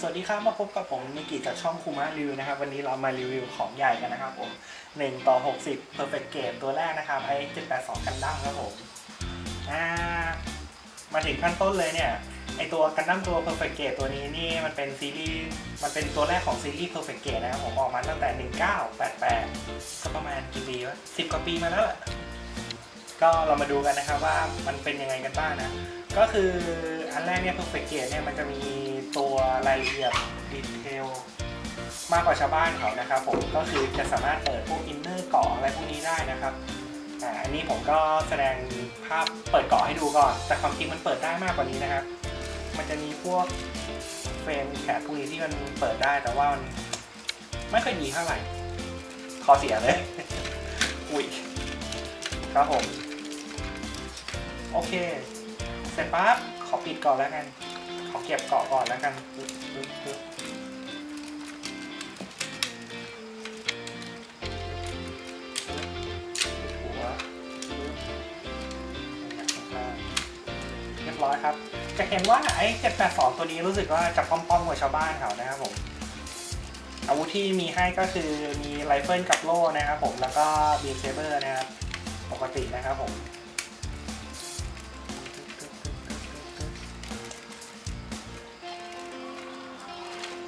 สวัสดีครับมาพบกับผมนิกิจากช่องคูมารีวิวนะครับ วันนี้เรามารีวิวของใหญ่กันนะครับผม1ต่อ 60 Perfect Game ตัวแรกนะครับ i 782 กันดั้มครับผมอ่ามาถึงขั้นต้นเลยเนี่ยไอตัวกันดั้มตัว Perfect Game ตัวนี้นี่มันเป็นซีรีส์มันเป็นตัวแรกของซีรีส์ Perfect Game นะครับผมออกมาตั้งแต่ 1988 ก็ประมาณกี่ปีวะ10 กว่าปีมาแล้วก็เรามาดูกันนะครับว่ามันเป็นยังไงกันบ้างนะก็คืออันแรกเนี่ย perfect gate เนี่ยมันจะมีายละเอียดดีเทลมากกว่าชาวบ้านเขานะครับผมก็คือจะสามารถเปิดพวกอินเนอร์เกาะอะไรพวกนี้ได้นะครับอ่าอันนี้ผมก็แสดงภาพเปิดเกาะให้ดูก่อน แต่ความจริงมันเปิดได้มากกว่านี้นะครับ มันจะมีพวกเฟรมแคปพวกนี้ที่มันเปิดได้แต่ว่ามันไม่ค่อยดีเท่าไหร่ขอเสียเลยอุ้ยครับผม โอเค เสร็จปั๊บขอปิดก่อนแล้วกัน ขอเก็บเกาะก่อนแล้วกันปึ๊บปึ๊บปึ๊บหัวเรียบร้อยครับ จะเห็นว่าไอ้782 ตัวนี้รู้สึกว่าจะป้อมๆกว่าชาวบ้านเขานะครับผมอาวุธที่มีให้ก็คือมีไรเฟิลกับโล่นะครับผมแล้วก็บีเซเบอร์นะครับ ปกตินะครับผม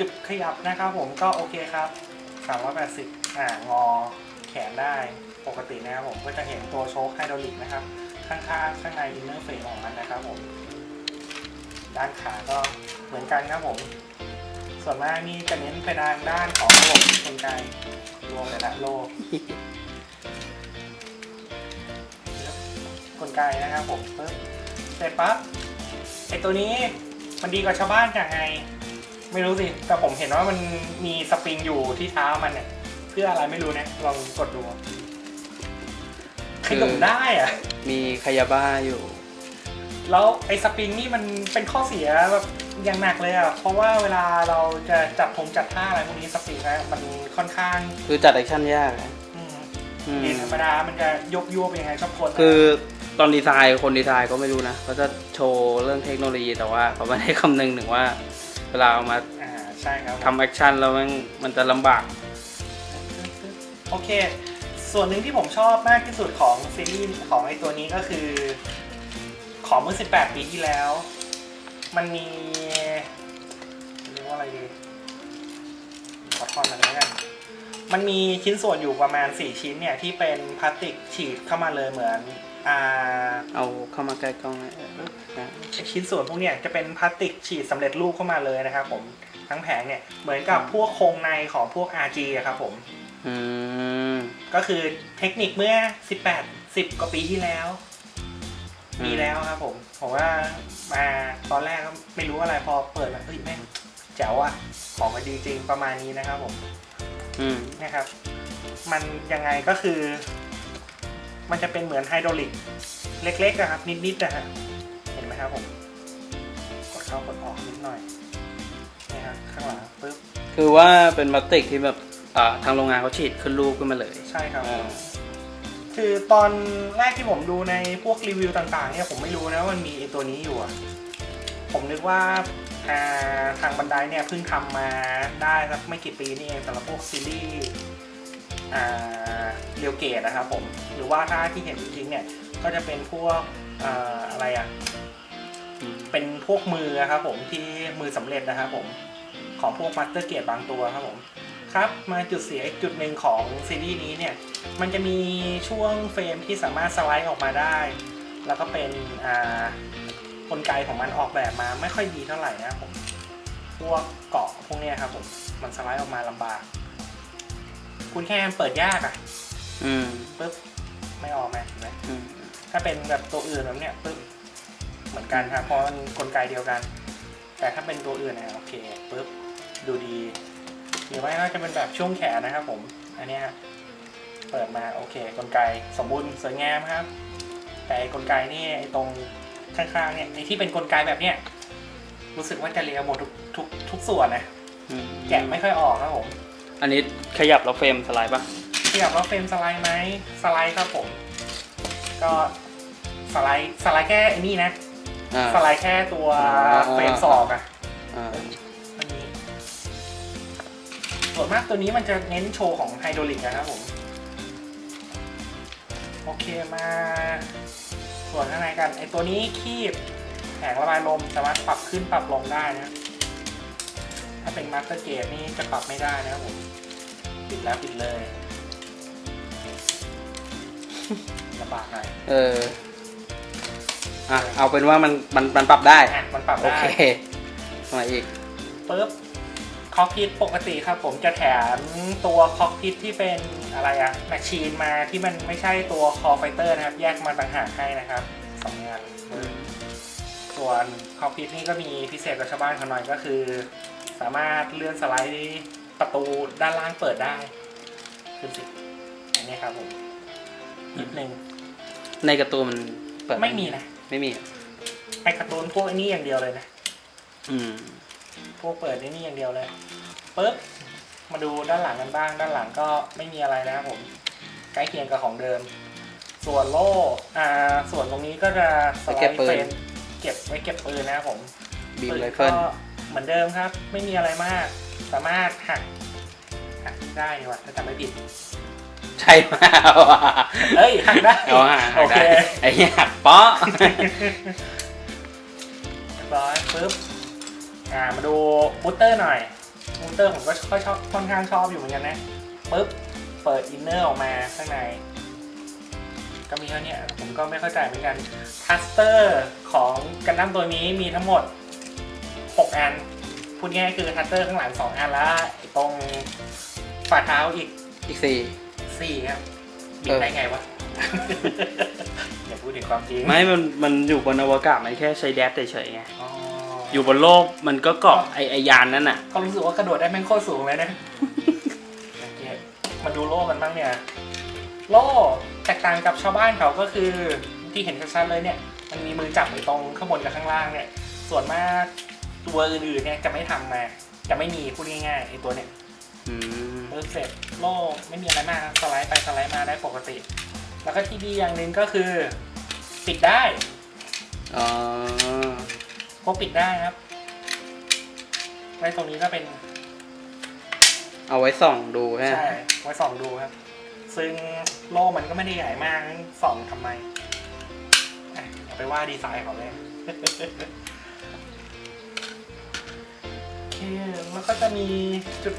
จุดขยับนะครับผมก็โอเคครับ380อ่างอแขนได้ปกตินะครับผมก็จะเห็นตัวโชคไฮดรอลิกนะครับ ข้างๆข้างในอินเนอร์เฟรมของมันนะครับผม ด้านขาก็เหมือนกันครับผม ส่วนมากนี่จะเน้นไปทางด้านของระบบกลไกรวมเลยนะโลกลไกนะครับผมปึ๊บเสร็จปั๊บไอตัวนี้มันดีกว่าชาวบ้านยังไง ไม่รู้สิ แต่ผมเห็นว่ามันมีสปริงอยู่ที่เท้ามันเนี่ย เพื่ออะไรไม่รู้นะ ลองกดดูขยมได้อะมีคายาบ้าอยู่ แล้วไอ้สปริงนี่มันเป็นข้อเสียแบบอย่างหนักเลยอะ เพราะว่าเวลาเราจะจับผมจัดท่าอะไรพวกนี้สปริงนะมันค่อนข้าง คือจัดแอคชั่นยากนะอืมอืมเองธรรมดา มันจะยกยวบยังไงชอบคนคือตอนดีไซน์คนดีไซน์ก็ไม่รู้นะเขาจะโชว์เรื่องเทคโนโลยีแต่ว่าเขาไม่ได้คำนึงถึงว่า เวลาเอามาอ่าใช่ครับทำแอคชั่นแล้วมันมันจะลำบาก โอเค ส่วนหนึ่งที่ผมชอบมากที่สุดของซีรีส์ของไอ้ตัวนี้ก็คือ ของเมื่อ 18 ปีที่แล้ว มันมีเรียกว่าอะไรดีขอทอนมันแล้วกันมันมีชิ้นส่วนอยู่ประมาณ 4 ชิ้นเนี่ย ที่เป็นพลาสติกฉีดเข้ามาเลยเหมือน อ่า เอาเข้ามาใกล้กล้องหนะชิ้นส่วนพวกเนี้ยจะเป็นพลาสติกฉีดสำเร็จรูปเข้ามาเลยนะครับผมทั้งแผงเนี่ยเหมือนกับพวกโครงในของพวก RG อะครับผมอืม ก็คือเทคนิคเมื่อ 18 10กว่าปีที่แล้วมีแล้วครับผมผมว่ามาตอนแรกก็ไม่รู้อะไรพอเปิดมาเฮ้ยแม่งแจ๋วอะของมันดีจริงประมาณนี้นะครับผม อืม นะครับ มันยังไงก็คือ มันจะเป็นเหมือนไฮดรอลิกเล็กๆอะครับ นิดๆนะฮะเห็นไหมครับผมกดเข้ากดออกนิดหน่อยนี่ครับข้างหลังปึ๊บคือว่าเป็นพลาสติกที่แบบอ่าทางโรงงานเขาฉีดขึ้นรูปขึ้นมาเลยใช่ครับ อ่าคือตอนแรกที่ผมดูในพวกรีวิวต่างๆเนี่ยผมไม่รู้นะว่ามันมีไอ้ตัวนี้อยู่อะผมนึกว่าอ่าทางบันไดเนี่ยเพิ่งทำมาได้สักไม่กี่ปีนี่เองสำหรับพวกซีรีส์อ่า เรียวเกตนะครับผม หรือว่าถ้าที่เห็นจริงเนี่ย ก็จะเป็นพวกออะไรอะเป็นพวกมือครับผมที่มือสำเร็จนะครับผมของพวกมาสเตอร์เกตบางตัวครับผมครับ มาจุดเสียอีกจุดหนึ่งของซีรีส์นี้เนี่ย มันจะมีช่วงเฟรมที่สามารถสไลด์ออกมาได้ แล้วก็เป็นอ่ากลไกของมันออกแบบมาไม่ค่อยดีเท่าไหร่นะครับผม พวกเกาะพวกเนี้ยครับผม มันสไลด์ออกมาลำบาก คุณแค่เปิดยากอะ อืมปึ๊บไม่ออกมาเห็นไหมอืมถ้าเป็นแบบตัวอื่นแบบเนี้ยปึ๊บเหมือนกันครับเพราะมันกลไกเดียวกัน แต่ถ้าเป็นตัวอื่นนะโอเคปึ๊บดูดีหรือไม่ก็จะเป็นแบบช่วงแขนนะครับผม อันเนี้ยเปิดมาโอเค กลไกสมบูรณ์สวยงามครับ แต่ไอ้กลไกนี่ไอ้ตรงข้างๆเนี่ยไอ้ที่เป็นกลไกแบบเนี้ยรู้สึกว่าจะเรียวหมดทุกทุกทุกส่วนนะอืมแกะไม่ค่อยออกครับผม อันนี้ขยับแล้วเฟรมสไลด์ป่ะ ขยับแล้วเฟรมสไลด์ไหมสไลด์ครับผม ก็สไลด์สไลด์แค่ไอ้นี่นะ อ่า สไลด์แค่ตัวอ่าเฟรมสองอะอ่าอันนี้ส่วนมากตัวนี้มันจะเน้นโชว์ของไฮดรอลิกนะครับผม โอเคมา ส่วนข้างในกันไอตัวนี้คีบแผงระบายลมสามารถปรับขึ้นปรับลงได้นะ ถ้าเป็นมาสเตอร์เกตนี่จะปรับไม่ได้นะครับผม ปิดแล้วปิดเลย ลำบากหน่อยเอออะเอาเป็นว่ามันมันมันปรับได้ อะมันปรับโอได้เคมาอีกปุ๊บคอกพิทปกติครับ ผมจะแถมตัวคอกพิทที่เป็นอะไรอะแมชชีนมาที่มันไม่ใช่ตัวคอไฟเตอร์นะครับ แยกมาต่างหากให้นะครับสองงานส่วนคอกพิทนี่ก็มีพิเศษกับชาวบ้านเขาหน่อยก็คือ สามารถเลื่อนสไลด์ประตูด้านล่างเปิดได้ขึ้นสิอันนี้ครับผม นิดนึงในการ์ตูนมันเปิดไม่มีนะไม่มีไอการ์ตูนพวกไอ้นี้อย่างเดียวเลยนะอืม พวกเปิดนี่นี่อย่างเดียวเลยปุ๊บมาดูด้านหลังกันบ้าง ด้านหลังก็ไม่มีอะไรนะครับผมใกล้เคียงกับของเดิม ส่วนโล่อ่าส่วนตรงนี้ก็จะสไลด์เฟรมเก็บไว้เก็บปืนนะครับผม บีมปืนไรเฟิลก็เหมือนเดิมครับ ไม่มีอะไรมาก สามารถหักหักได้นี่หว่าถ้าจำไม่ผิด ใช่มากว่ะเอ้ยหักได้เอาหักโอเคได้ไอ้เหี้ยหักเป๊ะเรียบร้อยปุ๊บอ่ามาดูบูตเตอร์หน่อยบูตเตอร์ผมก็ค่อยชอบค่อนข้างชอบอยู่เหมือนกันนะปุ๊บเปิดอินเนอร์ออกมาข้างใน ก็มีเท่านี้ผมก็ไม่เข้าใจเหมือนกันทัสเตอร์ของกันดั้มตัวนี้มีทั้งหมด 6 อัน พูดง่ายๆคือทัสเตอร์ข้างหลัง 2 อันแล้วไอ้ตรงฝ่าเท้าอีกอีกสี่ 4ครับบิเอนอได้ไงวะ อย่าพูดถึงความจริงไม่มัน มันอยู่บนอวกาศมันแค่ใช้แดดเฉยๆไง อ๋ออยู่บนโลกมันก็เกาะไอไอยานนั่นน่ะ ก็รู้สึกว่ากระโดดได้แม่งโคตรสูงเลยนะโอเคมาดูโล่กันบ้างเนี่ย โล่แตกต่างกับชาวบ้านเขาก็คือที่เห็นชัดๆเลยเนี่ย มันมีมือจับอยู่ตรงข้างบนกับข้างล่างเนี่ย ส่วนมากตัวอื่นๆเนี่ยจะไม่ทำมา จะไม่มีพูดง่ายๆไอ้ตัวเนี่ย อืม เพิร์เสร็จโล่ไม่มีอะไรมากครับสไลด์ไปสไลด์มาได้ปกติ แล้วก็ที่ดีอย่างหนึ่งก็คือ ปิดได้อ๋อพวกปิดได้ครับ ไว้ตรงนี้ก็เป็น เอาไว้ส่องดูฮะใช่ไว้ส่องดูครับ ซึ่งโล่มันก็ไม่ได้ใหญ่มากส่องทำไมอะเอาไปว่าดีไซน์เขาเลย โอเคแล้วก็จะมีจุด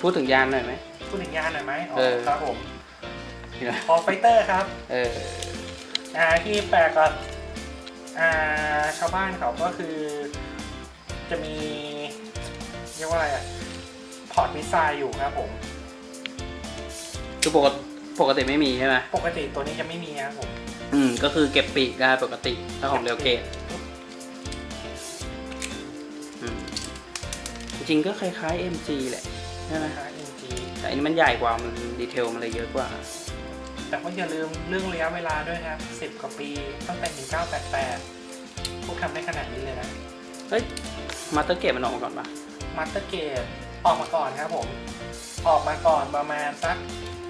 พูดถึงยานหน่อยไหม พูดถึงยานหน่อยไหมอ๋อเออ ครับผมเนี่ยพอไฟเตอร์ครับ เออ อ่าที่แปลกกับอ่าชาวบ้านเขาก็คือ จะมีเรียกว่าอะไรอะพอร์ตมิสไซล์อยู่ครับผม คือปกติปกติไม่มีใช่ไหมปกติตัวนี้จะไม่มีครับผมอืม ก็คือเก็บปีกได้ปกติ ถ้าของเรียวเกตอืมจริงๆก็คล้ายๆ MG แหละ ใช่ไหมนะคะ NG แต่อันนี้มันใหญ่กว่ามันดีเทลมันเลยเยอะกว่า แต่ก็อย่าลืมเรื่องระยะเวลาด้วยครับ 10 กว่าปีตั้งแต่ 1988 พวกทำได้ขนาดนี้เลยนะ เฮ้ยมาสเตอร์เกตมันออกมาก่อนปะมาสเตอร์เกตออกมาก่อนครับผม ออกมาก่อนประมาณสัก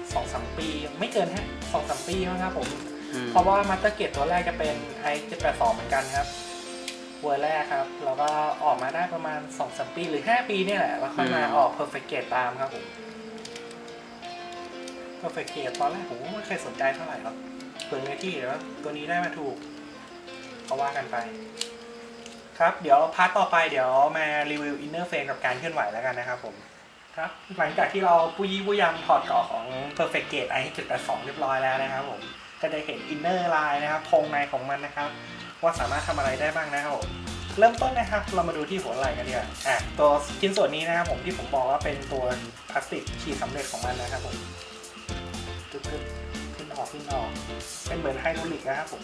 2-3ปี ไม่เกินฮะ2-3ปีมั้งครับผมอืมเพราะว่ามาสเตอร์เกตตัวแรกจะเป็น i 7 8 2เหมือนกันครับ เวอร์แรกครับ แล้วก็ออกมาได้ประมาณ2-3ปีหรือ 5 ปีเนี่ยแหละ แล้วค่อยมาออก Perfect Gate ตามครับผม Perfect Gate ตอนแรกผมก็ไม่เคยสนใจเท่าไหร่หรอกเปิดเนื้อที่แต่ว่าตัวนี้ได้มาถูกก็ว่ากันไป ครับ เดี๋ยวพาร์ทต่อไปเดี๋ยวมารีวิว Inner Frame กับการเคลื่อนไหวแล้วกันนะครับผมครับ หลังจากที่เราปุยยี่ปุยยำถอดเกราะของ Perfect Gate i 7 8 2 เรียบร้อยแล้วนะครับผม ก็ได้เห็น Inner Line นะครับโครงในของมันนะครับ ว่าสามารถทำอะไรได้บ้างนะครับผมเริ่มต้นนะครับ เรามาดูที่หัวไหล่กันดีกว่าอะตัวชิ้นส่วนนี้นะครับผมที่ผมบอกว่าเป็นตัวพลาสติกฉีดสำเร็จของมันนะครับผมตึ๊บๆขึ้นออกขึ้นออก เป็นเหมือนไฮดรอลิกนะครับผม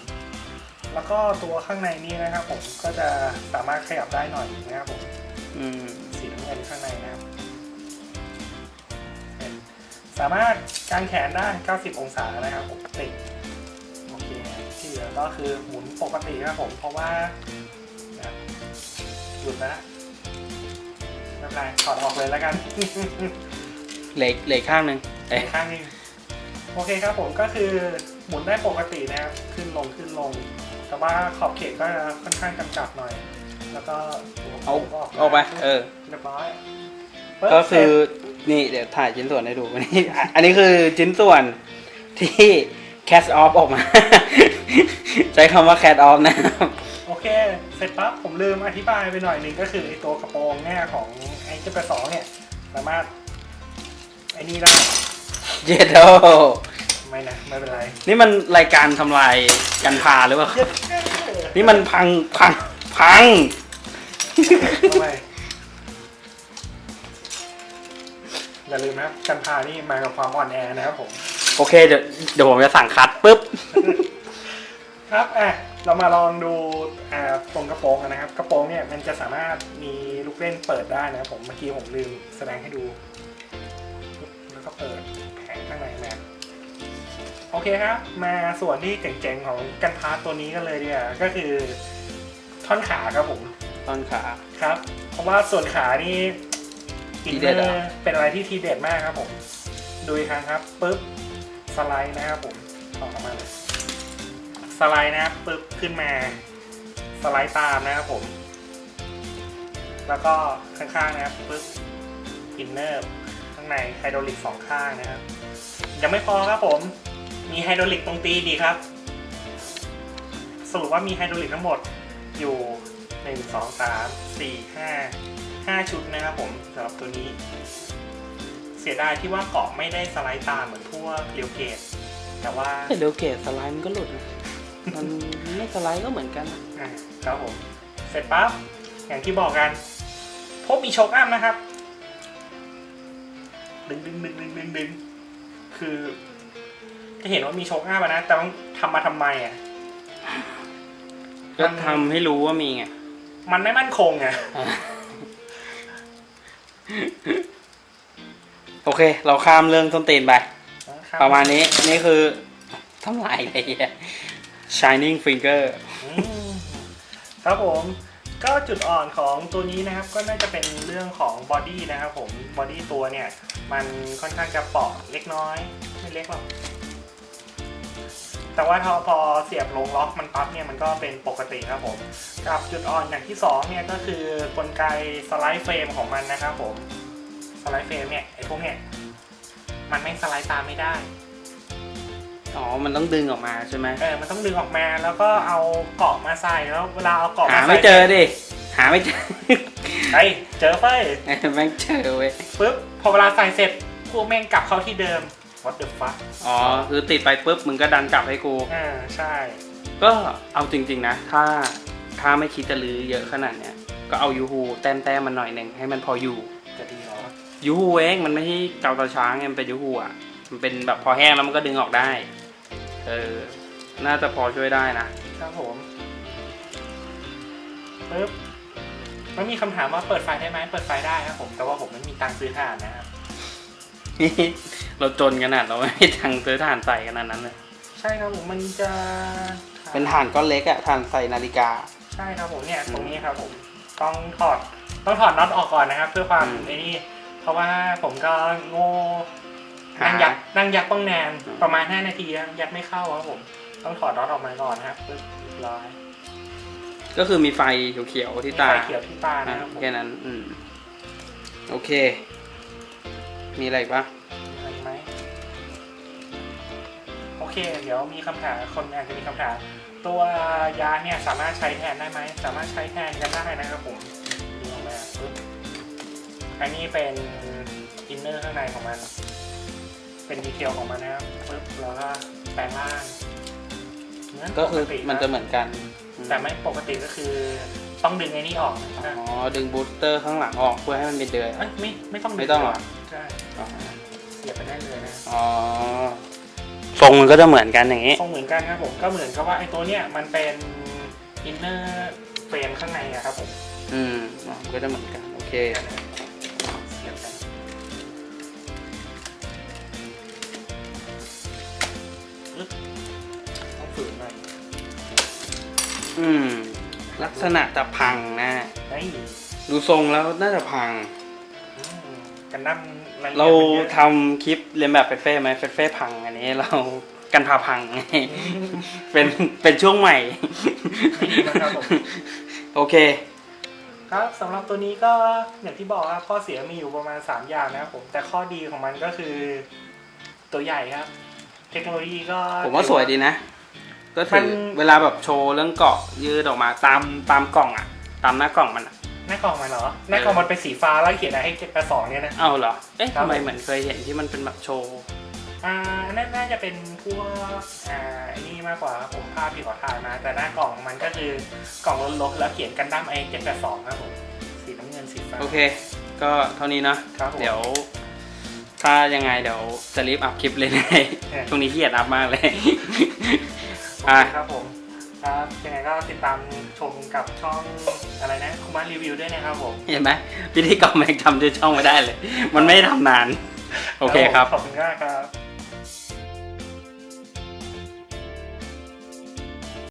แล้วก็ตัวข้างในนี้นะครับ ผมก็จะสามารถขยับได้หน่อยนะครับผมอืมสีน้ำเงินข้างในนะครับเป็นสามารถกางแขนได้ 90 องศานะครับปกติโอเคที่เหลือ ก็คือหมุนปกติครับผม เพราะว่านะครับหยุดแล้วไม่เป็นไรถอดออกเลยแล้วกันเหล็กเหล็กข้างหนึ่งเอ๊ะอีกข้างหนึงโอเคครับผมก็คือหมุนได้ปกตินะครับ ขึ้นลงขึ้นลง แต่ว่าขอบเขตก็จะค่อนข้างจำกัดหน่อย แล้วก็หัวเอาโค้งเอาไปเออเรียบร้อยก็คือนี่เดี๋ยวถ่ายชิ้นส่วนให้ดูนี่อะอันนี้คือชิ้นส่วนที่ cast off ออกมา ใช้คำว่า cast off นะครับ โอเค เสร็จปั๊บผมลืมอธิบายไปหน่อยหนึ่งก็คือไอตัวกระโปรงเนี่ยของไอ้เจ้าแปดสองเนี่ย สามารถไอ้นี่ได้เจโดไม่นะ ไม่เป็นไรนี่มันรายการทำลายกันพาหรือเปล่า นี่มันพังพังพัง ทำไมอย่าลืมนะครับ กันพานี่มากับความอ่อนแอนะครับผม โอเคเดี๋ยวเดี๋ยวผมจะสั่งคัดปุ๊บ ครับอะเรามาลองดูอ่าตรงกระโปรงกันนะครับ กระโปรงเนี่ยมันจะสามารถมีลูกเล่นเปิดได้นะครับผมเมื่อกี้ผมลืมแสดงให้ดู แล้วก็เปิดแผงข้างในมาโอเคครับ มาส่วนที่เจ๋งๆของกันพาตัวนี้กันเลยเนี่ยก็คือท่อนขาครับผมตอนขา ครับ เพราะว่าส่วนขานี่ทีอินเด็เนดอเหรอร์เป็นอะไรที่ทีเด็ดมากครับผม ดูอีกครั้งครับปุ๊บสไลด์นะครับผมออกมาเลย สไลด์นะครับปุ๊บขึ้นมาสไลด์ตามนะครับผม แล้วก็ข้างๆนะครับปุ๊บอินเนอร์ข้างในไฮดรอลิกสองข้างนะครับ ยังไม่พอครับผมมีไฮดรอลิกตรงตีดีครับ สรุปว่ามีไฮดรอลิกทั้งหมดอยู่หนึ่งสองสามสี่ห้าห้าชุดนะครับผมสำหรับตัวนี้ เสียดายที่ว่าเกาะไม่ได้สไลด์ตามเหมือนพวกเรียวเกตแต่ว่าแต่เดี๋ยวเกตสไลด์มันก็หลุดนะ มันไม่สไลด์ก็เหมือนกันนะอะครับผม เสร็จปั๊บ อย่างที่บอกกัน พบมีโชคอัพนะครับ ดึงดึงดึงดึงดึงดึงคือ จะเห็นว่ามีโชคอัพอะนะ แต่ต้องทำมาทำไมอะ ก็ทำให้รู้ว่ามีไง มันไม่มั่นคงไงโอเค เราข้ามเรื่องต้นตีนไป ประมาณนี้ นี่คือทำลายเลยอะ Shining Finger อืมครับผมก็จุดอ่อนของตัวนี้นะครับก็น่าจะเป็นเรื่องของบอดี้นะครับผมบอดี้ตัวเนี่ย มันค่อนข้างจะเปราะเล็กน้อย ไม่เล็กหรอกแต่ว่าพอพอเสียบลงล็อกมันปั๊บเนี่ยมันก็เป็นปกติครับผมกับจุดอ่อนอย่างที่สองเนี่ยก็คือกลไกสไลด์เฟรมของมันนะครับผมสไลด์เฟรมเนี่ยไอ้พวกเนี่ยมันไม่สไลด์ตามไม่ได้ อ๋อ มันต้องดึงออกมาใช่ไหมเออมันต้องดึงออกมาแล้วก็เอาเกาะมาใส่แล้วเวลาเอาเกาะหามาใส่ไม่เจอดิ หาไม่เจอเฮ้ยเจอเฟ้ยแม่งเจอเว้ย ปุ๊บพอเวลาใส่เสร็จพวกแม่งกลับเข้าที่เดิม what the fuck อ๋อ คือติดไปปุ๊บมึงก็ดันกลับให้กู อ่าใช่ ก็เอาจริงๆนะ ถ้าถ้าไม่คิดจะลื้อเยอะขนาดเนี้ย ก็เอายูฮูแต้มแต้มๆมันหน่อยหนึ่งให้มันพออยู่ จะดีเหรอยูฮูเองมันไม่ใช่เกาตาช้างไงมันเป็นยูฮูอะ มันเป็นแบบพอแห้งแล้วมันก็ดึงออกได้ เออ น่าจะพอช่วยได้นะ ครับผมปุ๊บมันมีคำถามว่าเปิดไฟได้ไหมเปิดไฟได้ครับผม แต่ว่าผมไม่มีตังค์ซื้อถ่านนะครับเราจนขนาดเราไม่มีทางค์ซื้อถ่านใส่ขนาดนั้นเลยใช่ครับผมมันจะเป็นถ่านก้อนเล็กอะถ่านใส่นาฬิกา ใช่ครับผมเนี่ย ตรงนี้ครับผม ต้องถอด ต้องถอดน็อตออกก่อนนะครับ เพื่อความอืม ไอ้นี่ เพราะว่าผมก็โง่ หานั่งยัดนั่งยัดต้องนานอืมประมาณ 5 นาทีนะยัดไม่เข้าครับผม ต้องถอดน็อตออกมาก่อนนะครับปึ๊บเรียบร้อยก็คือมีไฟเขียวๆที่ตามีไฟเขียวที่ตาอะนะครับผมแค่นั้น อืม โอเค มีอะไรอีกปะมีอะไรไหมโอเค เดี๋ยวมีคำถามคนอาจจะมีคำถามตัวยาเนี่ยสามารถใช้แทนได้ไหม สามารถใช้แทนกันได้นะครับผมดูออกมาปึ๊บอันนี้เป็นอินเนอร์ข้างในของมัน เป็นดีเทลของมันนะครับปึ๊บแล้วก็แปลงร่างเหมือนก็คือปติมันจะนะเหมือนกันอืมแต่ไม่ปกติก็คือต้องดึงไอ้นี่ออกนะอ๋อดึงบูสเตอร์ข้างหลังออกเพื่อให้มันเป็นเดือยเอ้ยไม่ไม่ต้องดึไม่ต้องเหรอใช่อ๋อเสียบไปได้เลยนะอ๋อทรงมันก็จะเหมือนกันอย่างนี้ ทรงเหมือนกันครับผมก็เหมือนกับว่าไอ้ตัวเนี้ยมันเป็นอินเนอร์เฟรมข้างในอะครับผมอืมอ๋อมันก็จะเหมือนกันโอเค อืม ลักษณะจะพังนะไอ้ยดูทรงแล้วน่าจะพังอืมกันดั้มละอียดเรามันเยอะทำคลิปเรียนแบบเฟเฟ่ไหมเฟเฟ่พัง อันนี้เรากันพาพัง เป็นเป็นช่วงใหม่ไม่ ดีนะครับผม โอเค ครับสำหรับตัวนี้ก็อย่างที่บอกครับข้อเสียมีอยู่ประมาณ 3 อย่างนะครับผม แต่ข้อดีของมันก็คือ ตัวใหญ่ครับ เทคโนโลยีก็ผมว่าสวยดีนะ ก็มัถือนเวลาแบบโชว์เรื่องเกาะยืดออกมาตามตามกล่องอะตามหน้ากล่องมันอะหน้ากล่องมันเหรอหน้ากล่องมันเป็นสีฟ้าแล้วเขียนอะไรให้เจ็ดแปดสองเนี่ยนะ เอ้าเหรอ เอ๊ะครับ ทำไมเหมือนเคยเห็นที่มันเป็นแบบโชว์ อ่าน่าน่าจะเป็นพวกอ่าไอ้นี่มากกว่าครับผมภาพที่ขอถ่ายมา แต่หน้ากล่องมันก็คือกล่องลบๆแล้วเขียนกันดั้มไอเจ็ดแปดสองครับผมสีน้ำเงินสีฟ้า โอเค ก็เท่านี้เนาะครับผมเดี๋ยว ถ้ายังไงเดี๋ยวจะรีบอัพคลิปเลยนะ เออ ช่วงนี้เครียดอัพมากเลย อะครับผมครับยังไงก็ติดตามชมกับช่องอะไรนะคุมารีวิวด้วยนะครับผม เห็นไหมพิธีกรแม่งทำด้วยช่องไม่ได้เลย มันไม่ได้ทำนาน โอเคครับ ขอบคุณมากครับ